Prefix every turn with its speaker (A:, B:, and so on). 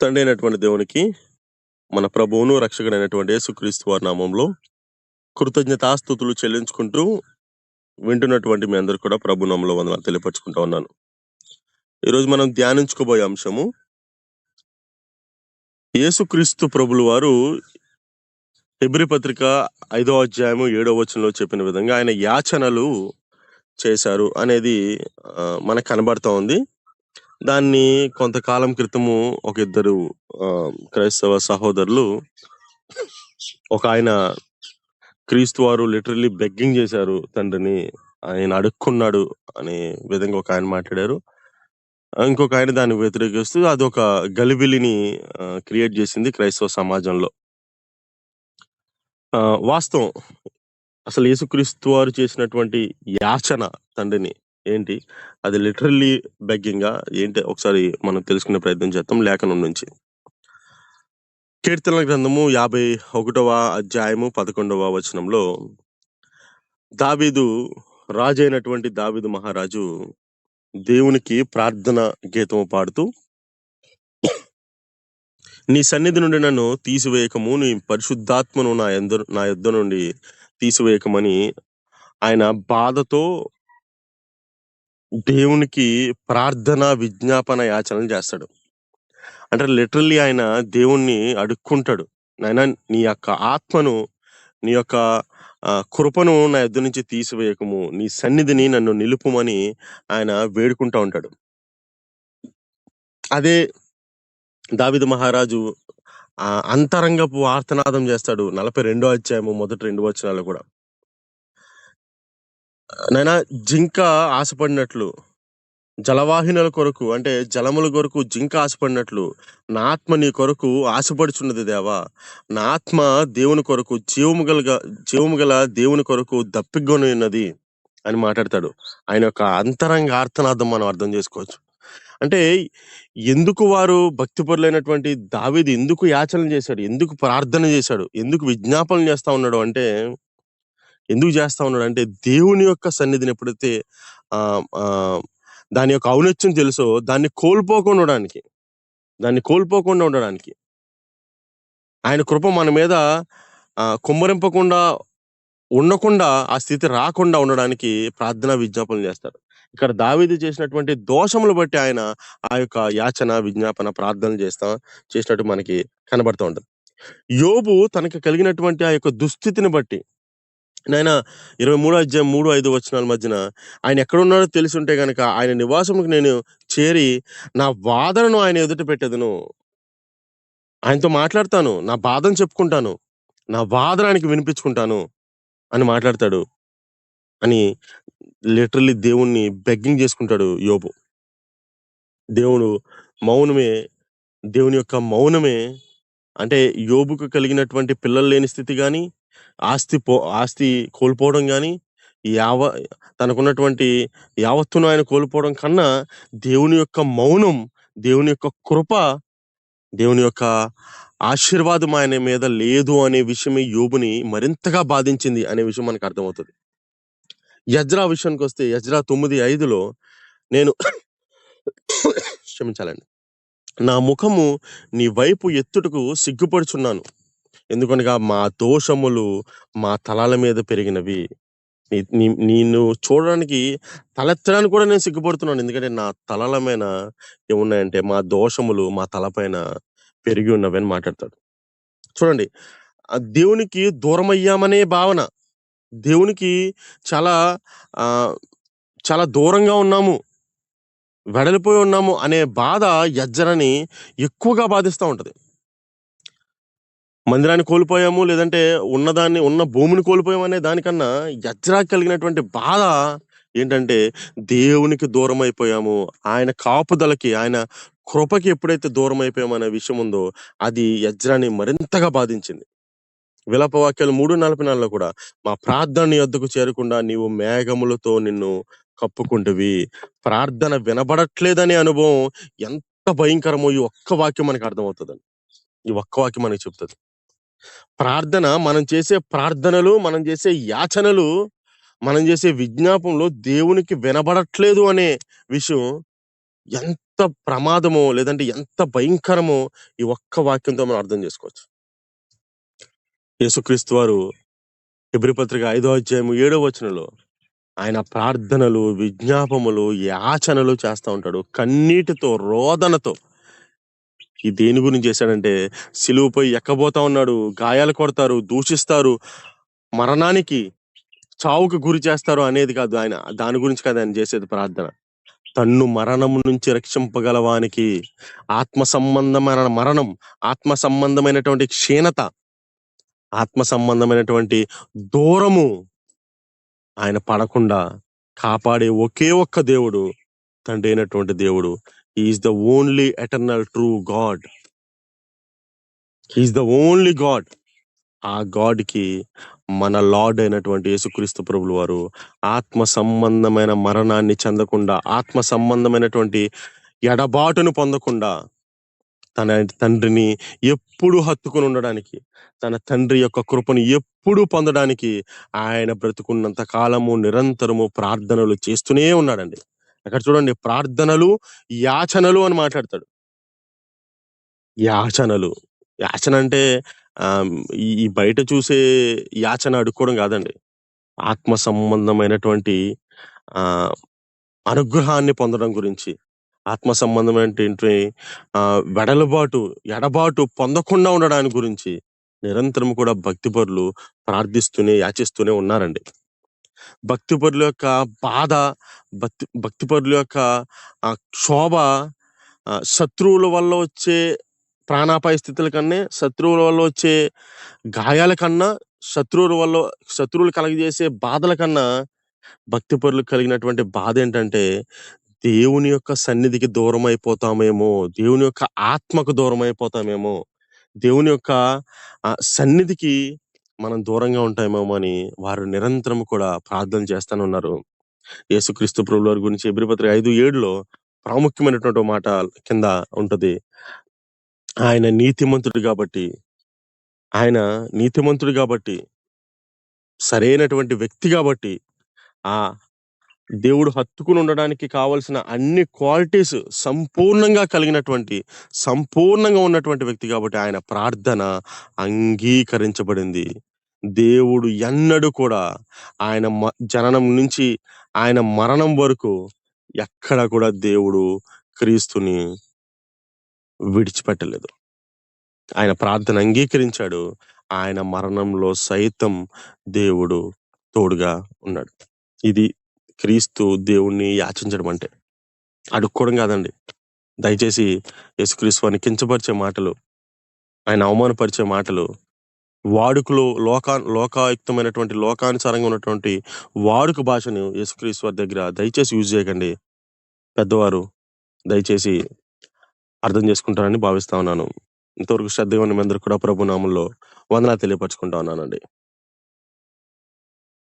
A: తండ్రి అయినటువంటి దేవునికి మన ప్రభువును రక్షకుడైనటువంటి యేసుక్రీస్తు వారి నామంలో కృతజ్ఞతాస్థుతులు చెల్లించుకుంటూ వింటున్నటువంటి మీ అందరు కూడా ప్రభు నామంలో వందనాలు తెలియపరచుకుంటా ఉన్నాను. ఈరోజు మనం ధ్యానించుకోబోయే అంశము యేసుక్రీస్తు ప్రభులు వారు ఎబ్రి పత్రిక ఐదో అధ్యాయము ఏడో వచనంలో చెప్పిన విధంగా ఆయన యాచనలు చేశారు అనేది మనకు కనబడుతూ ఉంది. దాన్ని కొంతకాలం క్రితము ఒక ఇద్దరు ఆ, క్రైస్తవ సహోదరులు ఒక ఆయన క్రీస్తు వారు లిటరల్లీ బెగ్గింగ్ చేశారు తండ్రిని ఆయన అడుక్కున్నాడు అనే విధంగా ఒక ఆయన మాట్లాడారు. ఇంకొక ఆయన దాన్ని వ్యతిరేకిస్తూ అదొక గలిబిలిని క్రియేట్ చేసింది క్రైస్తవ సమాజంలో. ఆ, వాస్తవం. అసలు యేసుక్రీస్తు వారు చేసినటువంటి యాచన తండ్రిని ఏంటి? అది లిటరల్లీ బెగ్గింగా? ఏంటి? ఒకసారి మనం తెలుసుకునే ప్రయత్నం చేద్దాం లేఖనం నుంచి. కీర్తనల గ్రంథము యాభై ఒకటవ అధ్యాయము పదకొండవ వచనంలో దావీదు రాజు అయినటువంటి దావీదు మహారాజు దేవునికి ప్రార్థన గీతము పాడుతూ నీ సన్నిధి నుండి నన్ను తీసివేయకము. నీ పరిశుద్ధాత్మను నా ఎందు నా యొద్ద నుండి తీసివేయకమని ఆయన బాధతో దేవునికి ప్రార్థన విజ్ఞాపన యాచనలు చేస్తాడు. అంటే లిటరల్లీ ఆయన దేవుణ్ణి అడుక్కుంటాడు. నాయన నీ యొక్క ఆత్మను నీ యొక్క కృపను నా ఎద్దు నుంచి తీసివేయకము. నీ సన్నిధిని నన్ను నిలుపుమని ఆయన వేడుకుంటా ఉంటాడు. అదే దావిద మహారాజు ఆ అంతరంగపు ఆర్తనాదం చేస్తాడు. నలభై రెండో అధ్యాయము మొదటి రెండు వచనాలు కూడా. నైనా జింక ఆశపడినట్లు జలవాహినుల కొరకు అంటే జలముల కొరకు జింక ఆశపడినట్లు నా ఆత్మ నీ కొరకు ఆశపడుచున్నది దేవా. నా ఆత్మ దేవుని కొరకు జీవము గల జీవము గల దేవుని కొరకు దప్పిగొని ఉన్నది అని మాట్లాడతాడు. ఆయన యొక్క అంతరంగ ఆర్తనాదం మనం అర్థం చేసుకోవచ్చు. అంటే ఎందుకు వారు భక్తిపరులైనటువంటి దావిది ఎందుకు యాచన చేశాడు? ఎందుకు ప్రార్థన చేశాడు? ఎందుకు విజ్ఞాపన చేస్తా ఉన్నాడు? అంటే ఎందుకు చేస్తా ఉన్నాడు? అంటే దేవుని యొక్క సన్నిధిని ఎప్పుడైతే ఆ దాని యొక్క ఔన్నత్యం తెలుసో దాన్ని కోల్పోకుండా ఉండడానికి దాన్ని కోల్పోకుండా ఉండడానికి ఆయన కృప మన మీద ఆ, కుమ్మరింపకుండా ఉండకుండా ఆ స్థితి రాకుండా ఉండడానికి ప్రార్థన విజ్ఞాపనలు చేస్తారు ఇక్కడ దావీది చేసినటువంటి దోషములు బట్టి ఆయన ఆ యొక్క యాచన విజ్ఞాపన ప్రార్థనలు చేస్తా చేసినట్టు మనకి కనబడుతూ ఉంటుంది. యోబు తనకి కలిగినటువంటి ఆ యొక్క దుస్థితిని బట్టి నాయన ఇరవై మూడో అధ్యాయం మూడు ఐదు వచనాల మధ్యన ఆయన ఎక్కడున్నాడో తెలిసి ఉంటే కనుక ఆయన నివాసముకు నేను చేరి నా వాదనను ఆయన ఎదుట పెట్టేదను. ఆయనతో మాట్లాడతాను నా బాధను చెప్పుకుంటాను నా వాదన ఆయనకి వినిపించుకుంటాను అని మాట్లాడతాడు అని లిటరల్లీ దేవుణ్ణి బెగ్గింగ్ చేసుకుంటాడు యోబు. దేవుడు మౌనమే దేవుని యొక్క మౌనమే అంటే యోబుకు కలిగినటువంటి పిల్లలు లేని స్థితి కానీ ఆస్తి పో ఆస్తి కోల్పోవడం కానీ యావ తనకున్నటువంటి యావత్తును ఆయన కోల్పోవడం కన్నా దేవుని యొక్క మౌనం దేవుని యొక్క కృప దేవుని యొక్క ఆశీర్వాదం ఆయన మీద లేదు అనే విషయమే యోబుని మరింతగా బాధించింది అనే విషయం మనకు అర్థమవుతుంది. యజ్రా విషయానికి వస్తే యజ్రా తొమ్మిది ఐదులో నేను క్షమించాలండి. నా ముఖము నీ వైపు ఎత్తుటకు సిగ్గుపడుచున్నాను. ఎందుకనగా మా దోషములు మా తలాల మీద పెరిగినవి. నేను చూడడానికి తలెత్తడానికి కూడా నేను సిగ్గుపడుతున్నాను. ఎందుకంటే నా తలల మీద ఏమున్నాయంటే మా దోషములు మా తలపైన పెరిగి ఉన్నవి అని మాట్లాడతాడు. చూడండి దేవునికి దూరమయ్యామనే భావన. దేవునికి చాలా చాలా దూరంగా ఉన్నాము. వెడలిపోయి ఉన్నాము అనే బాధ యజ్జరని ఎక్కువగా బాధిస్తూ ఉంటుంది. మందిరాన్ని కోల్పోయాము లేదంటే ఉన్నదాన్ని ఉన్న భూమిని కోల్పోయాము అనే దానికన్నా యజ్రా కలిగినటువంటి బాధ ఏంటంటే దేవునికి దూరం అయిపోయాము ఆయన కాపుదలకి ఆయన కృపకి ఎప్పుడైతే దూరం అయిపోయాము అనే విషయం ఉందో అది యజ్రాని మరింతగా బాధించింది. విలప వాక్యాలు మూడు నలభై నాలుగులో కూడా మా ప్రార్థన యొద్దకు వద్దకు చేరకుండా నీవు మేఘములతో నిన్ను కప్పుకుంటువి. ప్రార్థన వినబడట్లేదనే అనుభవం ఎంత భయంకరమో ఈ ఒక్క వాక్యం మనకు అర్థమవుతుందండి. ఈ ఒక్క వాక్యం మనకి చెప్తుంది. ప్రార్థన మనం చేసే ప్రార్థనలు మనం చేసే యాచనలు మనం చేసే విజ్ఞాపంలో దేవునికి వినబడట్లేదు అనే విషయం ఎంత ప్రమాదమో లేదంటే ఎంత భయంకరమో ఈ ఒక్క వాక్యంతో మనం అర్థం చేసుకోవచ్చు. యేసుక్రీస్తు వారు హెబ్రి పత్రిక ఐదో అధ్యాయము ఏడో వచనంలో ఆయన ప్రార్థనలు విజ్ఞాపములు యాచనలు చేస్తూ ఉంటాడు. కన్నీటితో రోదనతో ఈ దేని గురించి చేశాడంటే సిలువుపై ఎక్కబోతా ఉన్నాడు గాయాలు కొడతారు దూషిస్తారు మరణానికి చావుకు గురి చేస్తారు అనేది కాదు ఆయన. దాని గురించి కాదు ఆయన చేసేది ప్రార్థన. తన్ను మరణం నుంచి రక్షింపగలవానికి ఆత్మ సంబంధమైన మరణం ఆత్మ సంబంధమైనటువంటి క్షీణత ఆత్మ సంబంధమైనటువంటి దూరము ఆయన పడకుండా కాపాడే ఒకే ఒక్క దేవుడు తండ్రి అయినటువంటి దేవుడు is the only eternal true God is the only God ఆ గాడ్కి మన లార్డ్ అయినటువంటి యేసుక్రీస్తు ప్రభులు వారు ఆత్మ సంబంధమైన మరణాన్ని చెందకుండా ఆత్మ సంబంధమైనటువంటి ఎడబాటును పొందకుండా తన తండ్రిని ఎప్పుడు హత్తుకుని ఉండడానికి తన తండ్రి యొక్క కృపను ఎప్పుడు పొందడానికి ఆయన బ్రతుకున్నంత కాలము నిరంతరము ప్రార్థనలు చేస్తూనే ఉన్నాడండి. అక్కడ చూడండి ప్రార్థనలు యాచనలు అని మాట్లాడతాడు. యాచనలు. యాచన అంటే ఆ ఈ బయట చూసే యాచన అడుక్కోవడం కాదండి. ఆత్మ సంబంధమైనటువంటి ఆ అనుగ్రహాన్ని పొందడం గురించి. ఆత్మ సంబంధమైనటువంటి ఆ వెడలుబాటు ఎడబాటు పొందకుండా ఉండడానికి గురించి నిరంతరం కూడా భక్తిపరులు ప్రార్థిస్తూనే యాచిస్తూనే ఉన్నారండి. భక్తిపరుల యొక్క బాధ భక్తి భక్తిపరుల యొక్క ఆ క్షోభ శత్రువుల వల్ల వచ్చే ప్రాణాపాయ స్థితుల కన్నా శత్రువుల వల్ల వచ్చే గాయాల కన్నా శత్రువుల వల్ల శత్రువులు కలగజేసే బాధల కన్నా భక్తిపరులకు కలిగినటువంటి బాధ ఏంటంటే దేవుని యొక్క సన్నిధికి దూరం అయిపోతామేమో దేవుని యొక్క ఆత్మకు దూరం అయిపోతామేమో దేవుని యొక్క ఆ, సన్నిధికి మనం దూరంగా ఉంటామేమో అని వారు నిరంతరం కూడా ప్రార్థన చేస్తూనే ఉన్నారు. యేసుక్రీస్తు ప్రభుల వారి గురించి ఎబ్రిపత్రి ఐదు ఏడులో ప్రాముఖ్యమైనటువంటి మాట కింద ఉంటది. ఆయన నీతిమంతుడు కాబట్టి ఆయన నీతిమంతుడు కాబట్టి సరైనటువంటి వ్యక్తి కాబట్టి ఆ దేవుడు హత్తుకుని ఉండడానికి కావలసిన అన్ని క్వాలిటీస్ సంపూర్ణంగా కలిగినటువంటి సంపూర్ణంగా ఉన్నటువంటి వ్యక్తి కాబట్టి ఆయన ప్రార్థన అంగీకరించబడింది. దేవుడు ఎన్నడూ కూడా ఆయన మ- జననం నుంచి ఆయన మరణం వరకు ఎక్కడ కూడా దేవుడు క్రీస్తుని విడిచిపెట్టలేదు. ఆయన ప్రార్థన అంగీకరించాడు. ఆయన మరణంలో సైతం దేవుడు తోడుగా ఉన్నాడు. ఇది క్రీస్తు దేవుణ్ణి యాచించడం అంటే. అడుక్కోవడం కాదండి. దయచేసి యేసుక్రీస్తు అని కించపరిచే మాటలు ఆయన అవమానపరిచే మాటలు వాడుకలో లోకా లోకాయుక్తమైనటువంటి లోకానుసారంగా ఉన్నటువంటి వాడుక భాషను యేసుక్రీస్తు వారి దగ్గర దయచేసి యూజ్ చేయకండి. పెద్దవారు దయచేసి అర్థం చేసుకుంటారని భావిస్తా ఉన్నాను. ఇంతవరకు శ్రద్ధగా ఉన్న మీ అందరూ కూడా ప్రభు నామంలో వందనా తెలియపరచుకుంటా ఉన్నానండి.